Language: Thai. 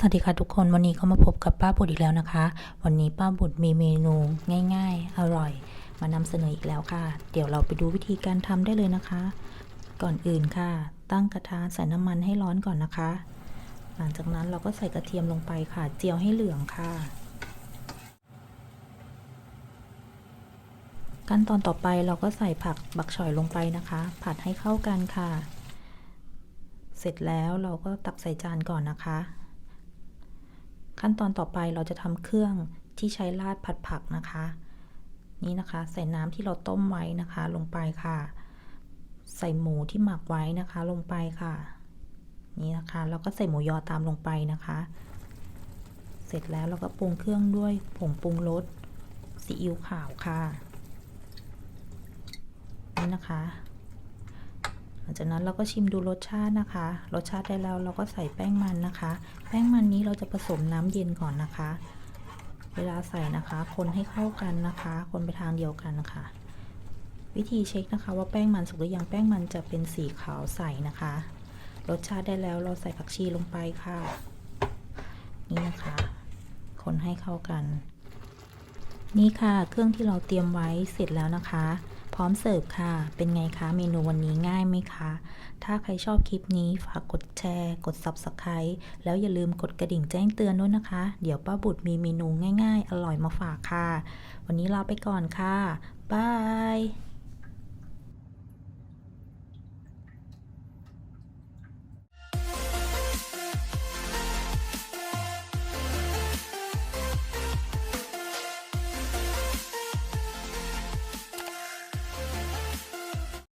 สวัสดีค่ะทุกคนวันนี้ก็มาพบกับป้าบุตรอีกแล้วนะคะ วันนี้ป้าบุตรมีเมนูง่าย ๆ อร่อย มานำเสนออีกแล้วค่ะ เดี๋ยวเราไปดูวิธีการทำได้เลยนะคะ ก่อนอื่นค่ะ ตั้งกระทะใส่น้ำมันให้ร้อนก่อนนะคะ หลังจากนั้นเราก็ใส่กระเทียมลงไปค่ะ เจียวให้เหลืองค่ะ ขั้นตอนต่อไปเราก็ใส่ผักบักฉ่อยลงไปนะคะ ผัดให้เข้ากันค่ะ เสร็จแล้วเราก็ตักใส่จานก่อนนะคะ ขั้นตอนต่อไปเราจะทำเครื่องที่ใช้ราดผัดผักนะคะ นี่นะคะใส่น้ำที่เราต้มไว้นะคะลงไปค่ะ ใส่หมูที่หมักไว้นะคะลงไปค่ะ นี่นะคะแล้วก็ใส่หมูยอตามลงไปนะคะ เสร็จแล้วเราก็ปรุงเครื่องด้วยผงปรุงรสซีอิ๊วขาวค่ะนี่นะคะ ลังจากนั้นเราก็ชิมดูรสชาตินะคะ รสชาติได้แล้วเราก็ใส่แป้งมันนะคะ แป้งมันนี้เราจะผสมน้ำเย็นก่อนนะคะ เวลาใส่นะคะ คนให้เข้ากันนะคะ คนไปทางเดียวกันนะคะ วิธีเช็คนะคะว่าแป้งมันสุกหรือยังแป้งมันจะเป็นสีขาวใสนะคะ รสชาติได้แล้วเราใส่ผักชีลงไปค่ะ นี่นะคะ คนให้เข้ากัน นี่ค่ะ เครื่องที่เราเตรียมไว้เสร็จแล้วนะคะ ร้อมเสิร์ฟค่ะ เป็นไงคะเมนูวันนี้ง่ายไหมคะ ถ้าใครชอบคลิปนี้ฝากกดแชร์ กด Subscribe แล้วอย่าลืมกดกระดิ่งแจ้งเตือนด้วยนะคะ เดี๋ยวป้าบุตรมีเมนูง่าย ๆ อร่อยมาฝากค่ะ วันนี้ลาไปก่อนค่ะบาย